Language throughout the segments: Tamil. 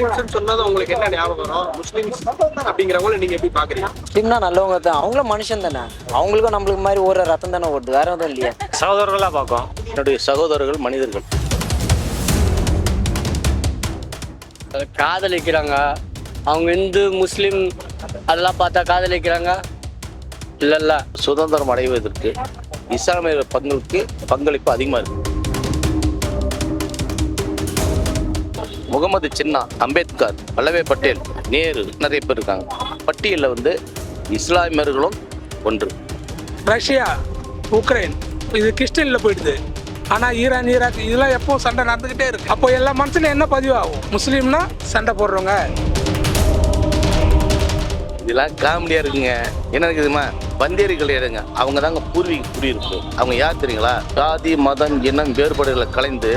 முஸ்லிம்ஸ் சொன்னது உங்களுக்கு என்ன ஞாபகம் வரும்? முஸ்லிம்ஸ் அப்படிங்கிறவங்கள நீங்க எப்படி பாக்குறீங்க? முஸ்லீம்னா நல்லவங்க தான். அவங்களும் மனுஷன் தானே. அவங்களுக்கும் நம்மளுக்கு மாதிரி ஒரு ரத்தம் தானே ஓடுது. வேற எதுவும் இல்லையா. சகோதரர்களாக பார்க்கும் என்னுடைய சகோதரர்கள் மனிதர்கள். காதலிக்கிறாங்க. அவங்க இந்து முஸ்லீம் அதெல்லாம் பார்த்தா காதலிக்கிறாங்க. இல்லை இல்லை சுதந்திரம் அடைவதற்கு இஸ்லாமிய பங்களுக்கு பங்களிப்பு அதிகமாக இருக்கு. முகமது சின்னா அம்பேத்கர் வல்லபாய் பட்டேல் நேரு நிறைய பேர் இருக்காங்க. பட்டியலில் வந்து இஸ்லாமியர்களும் ஒன்று. ரஷ்யா உக்ரைன் இது கிறிஸ்டின்ல போயிடுது. ஆனா ஈரான் ஈராக் இதெல்லாம் எப்போ சண்டை நடந்துகிட்டே இருக்கு. அப்போ எல்லா மனசுல என்ன பதிவாகும் முஸ்லீம்னா சண்டை போடுறவங்க. இதெல்லாம் காமெடியாக இருக்குங்க. என்ன இருக்குதுமா? வந்தேரிகள் எடுங்க. அவங்க தாங்க பூர்வீக குடியிருப்பு. அவங்க யார் தெரியுங்களா? ஜாதி மதம் இனம் வேறுபாடுகளை கலைந்து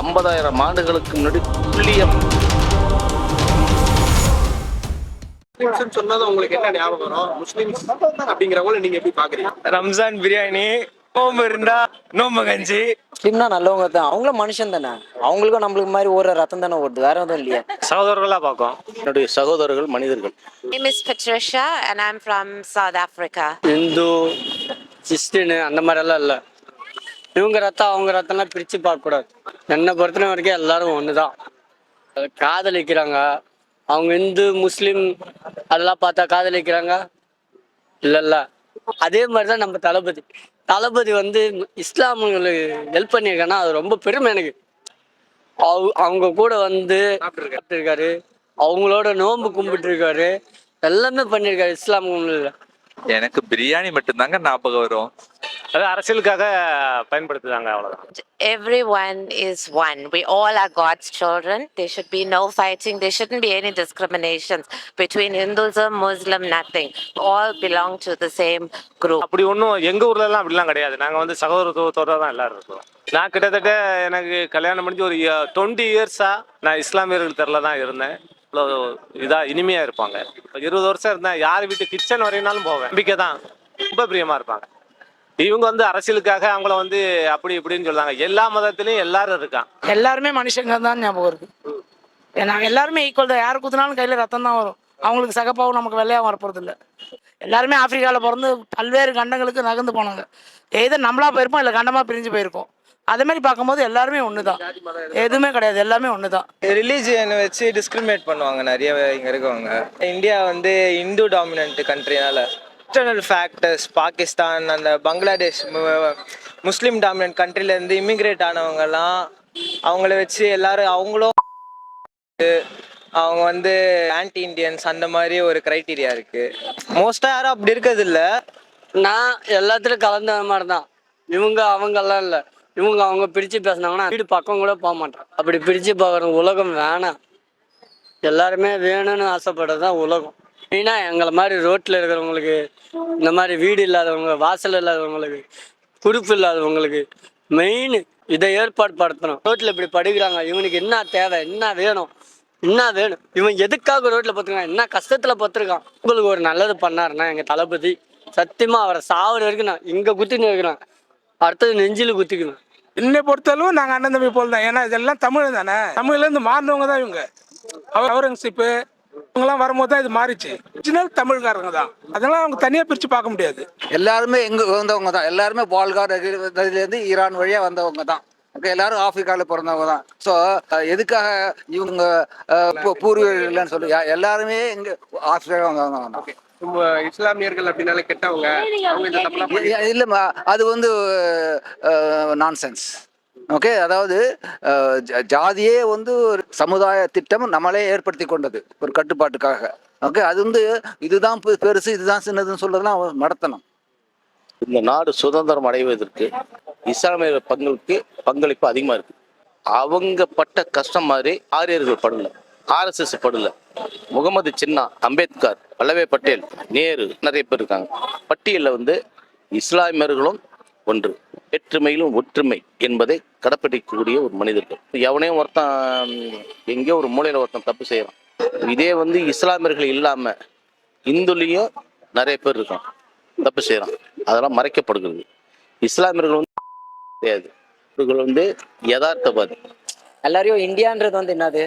ஐம்பதாயிரம் ஆண்டுகளுக்கு முன்னாடி துல்லியம். சொன்னது உங்களுக்கு என்ன ஞாபகம் வரும்? முஸ்லிம்ஸ் அப்படிங்கிறவங்கள நீங்க எப்படி பாக்குறீங்க? ரம்ஜான் பிரியாணி நோம்பு இருந்தா நோம்பு கஞ்சி. முஸ்லீம்னா நல்லவங்க தான். அவங்களும் மனுஷன் தானே. அவங்களுக்கும் நம்மளுக்கு மாதிரி ஒரு ரத்தம் தானே ஓடுது. வேற எதுவும் இல்லையா. சகோதரர்களாக பார்க்கும் என்னுடைய சகோதரர்கள் மனிதர்கள். Africa. இந்து கிறிஸ்டின் அந்த மாதிரியெல்லாம் இல்லை. இவங்க ரத்தம் அவங்க ரத்தம்லாம் பிரித்து பார்க்கக்கூடாது. என்னை பொறுத்தன வரைக்கும் எல்லாரும் ஒன்று தான் காதலிக்கிறாங்க. அவங்க இந்து முஸ்லீம் அதெல்லாம் பார்த்தா காதலிக்கிறாங்க. இல்லைல்ல அதே மாதிரி தான் நம்ம தளபதி. தளபதி வந்து இஸ்லாமியங்களுக்கு ஹெல்ப் பண்ணியிருக்கேன்னா அது ரொம்ப பெருமை எனக்கு. அவ- அவங்க கூட வந்து இருக்காரு அவங்களோட நோன்பு கும்பிட்டுருக்காரு. எல்லாமே பண்ணியிருக்காரு இஸ்லாமிய எனக்கு பிரியாணி மட்டும்தாங்க ஞாபகம் வரும். அது அரசியலுக்காக பயன்படுத்துதாங்க அவ்வளோதான் Everyone is one. We all are God's children. There should be no fighting. There shouldn't be any discriminations between Hinduism, Muslim, nothing. All belong to the same group. அப்படி ஒன்றும் எங்கள் ஊர்லலாம் அப்படிலாம் கிடையாது நாங்கள் வந்து சகோதரத்துவத்தோட தான் எல்லாரும் இருக்கோம் நான் கிட்டத்தட்ட எனக்கு கல்யாணம் முடிஞ்சு ஒரு டுவெண்ட்டி இயர்ஸாக நான் இஸ்லாமியர்கள் தெருல தான் இருந்தேன் இவ்வளோ இதாக இனிமையாக இருப்பாங்க இருபது வருஷம் இருந்தேன் யார் வீட்டு கிச்சன் வரையினாலும் போவேன் நம்பிக்கை தான் ரொம்ப பிரியமாக இருப்பாங்க இவங்க வந்து அரசியலுக்காக அவங்கள வந்து அப்படி இப்படின்னு சொல்றாங்க. எல்லா மதத்திலையும் எல்லாரும் இருக்கான். எல்லாருமே மனுஷங்க தான் ஞாபகம் இருக்கு. ஏன்னா எல்லாருமே ஈக்குவல் தான். யார் குத்துனாலும் கையில் ரத்தம் தான் வரும். அவங்களுக்கு சகப்பாவும் நமக்கு வெள்ளையாக வரப்போறது இல்லை எல்லாருமே ஆப்பிரிக்காவில் பிறந்து பல்வேறு கண்டங்களுக்கு நகர்ந்து போனாங்க. எது நம்மளா போயிருப்போம் இல்லை கண்டமாக பிரிஞ்சு போயிருக்கோம். அதே மாதிரி பார்க்கும்போது எல்லாருமே ஒன்று தான் எதுவுமே கிடையாது. எல்லாமே ஒன்று தான் ரிலீஜியனை வச்சு டிஸ்கிரிமினேட் பண்ணுவாங்க நிறைய இங்கே இருக்கவங்க. இந்தியா வந்து இந்து டாமினன்ட் கண்ட்ரினால எக்ஸ்டர்னல் ஃபேக்டர்ஸ் பாகிஸ்தான் அந்த பங்களாதேஷ் முஸ்லீம் டாமினன்ட் கண்ட்ரிலேருந்து இமிக்ரேட் ஆனவங்கலாம் அவங்கள வச்சு எல்லாரும் அவங்களும் அவங்க வந்து ஆன்டி இண்டியன்ஸ் அந்த மாதிரி ஒரு க்ரைட்டீரியா இருக்கு. மோஸ்ட்டாக யாரும் அப்படி இருக்கிறது இல்லை நான் எல்லாத்துலையும் கலந்த மாதிரி தான் இவங்க அவங்கெல்லாம் இல்லை. இவங்க அவங்க பிரித்து பேசுனாங்கன்னா வீடு பக்கம் கூட போக மாட்டேன். அப்படி பிரித்து பார்க்குற உலகம் வேணாம். எல்லாருமே வேணும்னு ஆசைப்படுறது தான் உலகம். மெயினாக எங்களை மாதிரி ரோட்டில் இருக்கிறவங்களுக்கு இந்த மாதிரி வீடு இல்லாதவங்க வாசல் இல்லாதவங்களுக்கு குறிப்பு இல்லாதவங்களுக்கு மெயின் இதை ஏற்பாடு படுத்தணும். ரோட்டில் இப்படி படுகிறாங்க இவனுக்கு என்ன தேவை? என்ன வேணும்? என்ன வேணும்? இவன் எதுக்காக ரோட்டில் பார்த்துருக்கான் என்ன கஷ்டத்தில் பத்துருக்கான் உங்களுக்கு ஒரு நல்லது பண்ணாருன்னா எங்கள் தளபதி சத்தியமாக அவரை சாவர வரைக்கும் நான் இங்கே குத்தின்னு இருக்கிறேன். அடுத்தது நெஞ்சில் குத்திக்கணும். என்னை பொறுத்தளவு நாங்கள் அண்ணன் தம்பி போல் தான் ஏன்னா இதெல்லாம் தமிழ் தானே? தமிழ்லேருந்து மாறினவங்க தான் இவங்க. அவர் அவுரங்கசீப்பு இவங்கெல்லாம் வரும்போது தான் இது மாறிச்சு. ஒரிஜினல் தமிழ்காரங்க தான். அதெல்லாம் அவங்க தனியாக பிரித்து பார்க்க முடியாது. எல்லாருமே எங்க வந்தவங்க தான். எல்லாருமே பால்கார் இருந்து ஈரான் வழியா வந்தவங்க தான். ஓகே எல்லாரும் ஆப்பிரிக்காவில் பிறந்தவங்க தான். ஸோ எதுக்காக இவங்க பூர்வீகர்கள் இல்லைன்னு சொல்லி எல்லாருமே இங்க ஆப்பிரிக்கா வந்தவங்க இஸ்லாமியர்கள் அப்படின்னாலே கெட்டவங்க அவங்க இல்லைம்மா அது வந்து நான்சென்ஸ் ஓகே அதாவது ஜ- ஜாதியே வந்து ஒரு சமுதாய திட்டம் நம்மளே ஏற்படுத்தி கொண்டது ஒரு கட்டுப்பாட்டுக்காக. ஓகே அது வந்து இதுதான் பெருசு இதுதான் சின்னதுன்னு சொல்றதுலாம் நடத்தணும். இந்த நாடு சுதந்திரம் அடைவதற்கு இஸ்லாமிய பங்களுக்கு பங்களிப்பு அதிகமாக இருக்கு. அவங்க பட்ட கஷ்டம் மாதிரி ஆரியர்கள் படல ஆர்எஸ்எஸ் படல. முகமது சின்னா அம்பேத்கர் வல்லவே பட்டேல் நேரு நிறைய பேர் இருக்காங்க. பட்டியலில் வந்து இஸ்லாமியர்களும் ஒன்று. வேற்றுமையிலும் ஒற்றுமை என்பதை கடைப்பிடிக்கக்கூடிய ஒரு மனிதர்கள். எவனையும் ஒருத்தன் எங்கேயோ ஒரு மூலையில் ஒருத்தன் தப்பு செய்கிறான் இதே வந்து இஸ்லாமியர்கள் இல்லாமல் இந்துலேயும் நிறைய பேர் இருக்கான் தப்பு செய்கிறான் அதெல்லாம் மறைக்கப்படுகிறது. இஸ்லாமியர்கள் வந்து கிடையாது. இவர்கள் வந்து யதார்த்தவாதி. எல்லாரையும் இந்தியான்றது வந்து என்னது?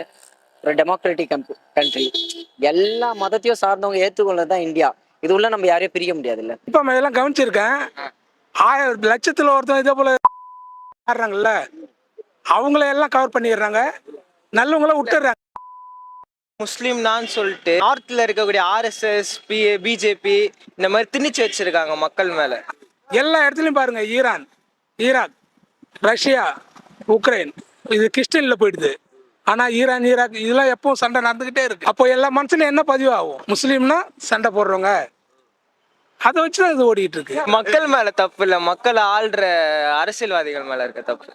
ஒரு டெமோக்ராட்டிக் கண்ட்ரி எல்லா மதத்தையும் சார்ந்தவங்க ஏற்றுக்கொள்ளது தான் இந்தியா. இது உள்ள நம்ம யாரையும் பிரிக்க முடியாதுல்ல. இப்போ நம்ம இதெல்லாம் கவனிச்சிருக்கேன். ஆயிரம் லட்சத்தில் ஒருத்தன் இதே போல் ஆடுறாங்கல்ல அவங்கள எல்லாம் கவர் பண்ணிடுறாங்க. நல்லவங்கள விட்டுறாங்க முஸ்லீம்னான்னு சொல்லிட்டு நார்த்தில் இருக்கக்கூடிய ஆர்எஸ்எஸ் பி பிஜேபி இந்த மாதிரி திணிச்சு வச்சிருக்காங்க மக்கள் மேலே. எல்லா இடத்துலையும் பாருங்க ஈரான் ஈராக் ரஷ்யா உக்ரைன் இது கிறிஸ்டின்ல போயிடுது. ஆனா ஈரான் ஈராக் இதெல்லாம் எப்பவும் சண்டை நடந்துகிட்டே இருக்கு. அப்போ எல்லா மனசுலயும் என்ன பதிவாகும்? முஸ்லீம்னா சண்டை போடுறவங்க. அதை வச்சு தான் இது ஓடிட்டு இருக்கு மக்கள் மேல தப்பு இல்ல மக்கள் ஆள்ற அரசியல்வாதிகள் மேல இருக்க தப்பு.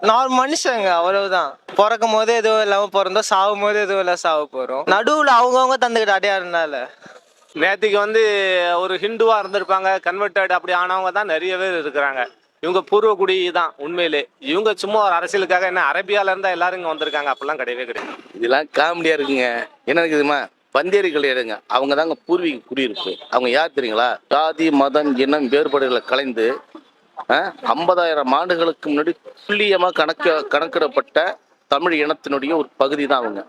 நான் மனுஷங்க அவ்வளவுதான். பிறக்கும் போது எதுவும் இல்லாம பிறந்தோம் சாகும் போது எதுவும் இல்லாம சாவ போறோம். நடுவுல அவங்கவுங்க தந்துக்கிட்ட அடையாடுனால நேற்றுக்கு வந்து ஒரு ஹிந்துவா இருந்திருப்பாங்க கன்வெர்டட் அப்படி ஆனவங்க தான் நிறைய பேர் இருக்கிறாங்க. இவங்க பூர்வகுடி தான் உண்மையிலே. இவங்க சும்மா ஒரு அரசியலுக்காக என்ன அரேபியால இருந்தா எல்லாரும் இங்க வந்திருக்காங்க அப்படிலாம் கிடையவே கிடையாது. இதெல்லாம் காமெடியா இருக்குங்க. என்ன இருக்குதுமா பந்தேரிகள் இடங்க அவங்க தாங்க பூர்வீக குடியிருப்பு. அவங்க யார் தெரியுங்களா? ஜாதி மதம் இனம் வேறுபாடுகளை கலைந்து ஐம்பதாயிரம் ஆண்டுகளுக்கு முன்னாடி துல்லியமாக கணக்க கணக்கிடப்பட்ட தமிழ் இனத்தினுடைய ஒரு பகுதி தான் அவங்க.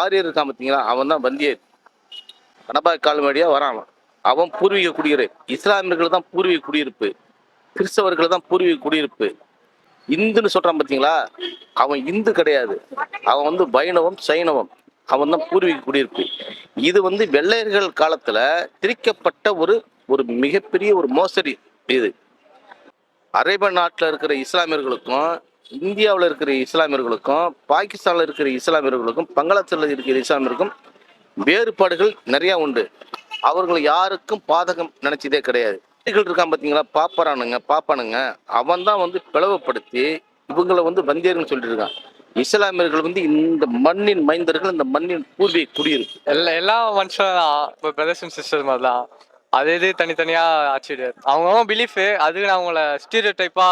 ஆரியர் இருக்கான் பார்த்தீங்களா அவன் தான் வந்தியர். கணபாய் காலம் வழியாக வரான் அவன். பூர்வீக குடியிருப்பு இஸ்லாமியர்கள் தான் பூர்வீக குடியிருப்பு. கிறிஸ்தவர்கள் தான் பூர்வீக குடியிருப்பு. இந்துன்னு சொல்கிறான் பார்த்தீங்களா அவன் இந்து கிடையாது. அவன் வந்து வைணவம் சைனவம் அவன் தான் பூர்வீக குடியிருப்பு. இது வந்து வெள்ளையர்கள் காலத்துல திரிக்கப்பட்ட ஒரு ஒரு மிகப்பெரிய ஒரு மோசடி இது. அரேப நாட்டில் இருக்கிற இஸ்லாமியர்களுக்கும் இந்தியாவில் இருக்கிற இஸ்லாமியர்களுக்கும் பாகிஸ்தானில் இருக்கிற இஸ்லாமியர்களுக்கும் பங்களாதேஷில் இருக்கிற இஸ்லாமியருக்கும் வேறுபாடுகள் நிறையா உண்டு. அவர்கள் யாருக்கும் பாதகம் நினைச்சதே கிடையாது. இருக்கான் பார்த்தீங்களா பாப்பரானுங்க பாப்பானுங்க. அவன் தான் வந்து பிளவுபடுத்தி இவங்களை வந்து வந்தியர்னு சொல்லிட்டு இருக்கான். இஸ்லாமியர்கள் வந்து இந்த மண்ணின் மைந்தர்கள் இந்த மண்ணின் பூர்வீக குடியிருப்பு. எல்லா எல்லா மனுஷனும் தான் இப்போ பிரதர்ஸ் அண்ட் சிஸ்டர் மாதிரி தான் அது இது தனித்தனியா ஆச்சிடு அவங்கவுங்க பிலீஃப் அதுக்கு நான் அவங்கள ஸ்டீரியோ டைப்பா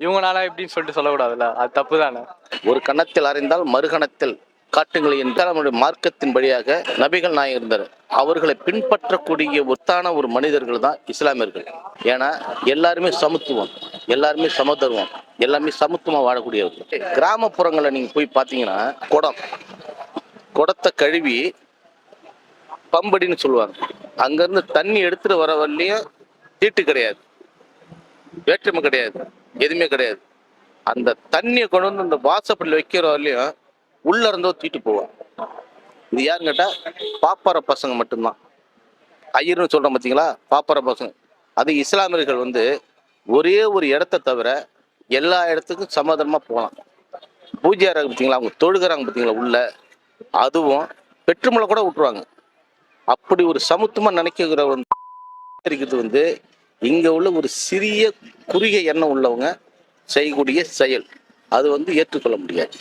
இவங்கனால எப்படின்னு சொல்லிட்டு சொல்லக்கூடாதுல்ல. அது தப்பு தானே ஒரு கணத்தில் அறிந்தால் மறுகணத்தில். காட்டுங்கள் என்றால் நம்முடைய மார்க்கத்தின் வழியாக நபிகள் நாயகம் இருந்தார் அவர்களை பின்பற்றக்கூடிய ஒத்தான ஒரு மனிதர்கள் தான் இஸ்லாமியர்கள். ஏன்னா எல்லாருமே சமத்துவம் எல்லாருமே சமதர்வம் எல்லாமே சமத்துவமா வாழக்கூடியவர்கள். கிராமப்புறங்களில் நீங்க போய் பார்த்தீங்கன்னா குடம் குடத்தை கழுவி பம்படின்னு சொல்லுவாங்க. அங்கேருந்து தண்ணி எடுத்துட்டு வர வரலையும் தீட்டு கிடையாது. வேற்றுமை கிடையாது. எதுவுமே கிடையாது. அந்த தண்ணியை கொண்டு வந்து அந்த வாசப்படியில் வைக்கிற வரலையும் உள்ள இருந்தோ தீட்டு போவான் இது யாருன்னு கேட்டா பாப்பார பசங்க மட்டும்தான். ஐயர்னு சொல்றோம் பார்த்தீங்களா பாப்பார பசங்க. அது இஸ்லாமியர்கள் வந்து ஒரே ஒரு இடத்த தவிர எல்லா இடத்துக்கும் சமாதானமா போகலாம் பூஜையாராங்க பார்த்தீங்களா அவங்க தொழுகிறாங்க பார்த்தீங்களா உள்ள? அதுவும் பெற்றுமலை கூட விட்டுருவாங்க. அப்படி ஒரு சமத்துவமா நினைக்கிற வந்து இருக்கிறது வந்து இங்க உள்ள ஒரு சிறிய குறுகிய எண்ணம் உள்ளவங்க செய்யக்கூடிய செயல். அது வந்து ஏற்றுக்கொள்ள முடியாது.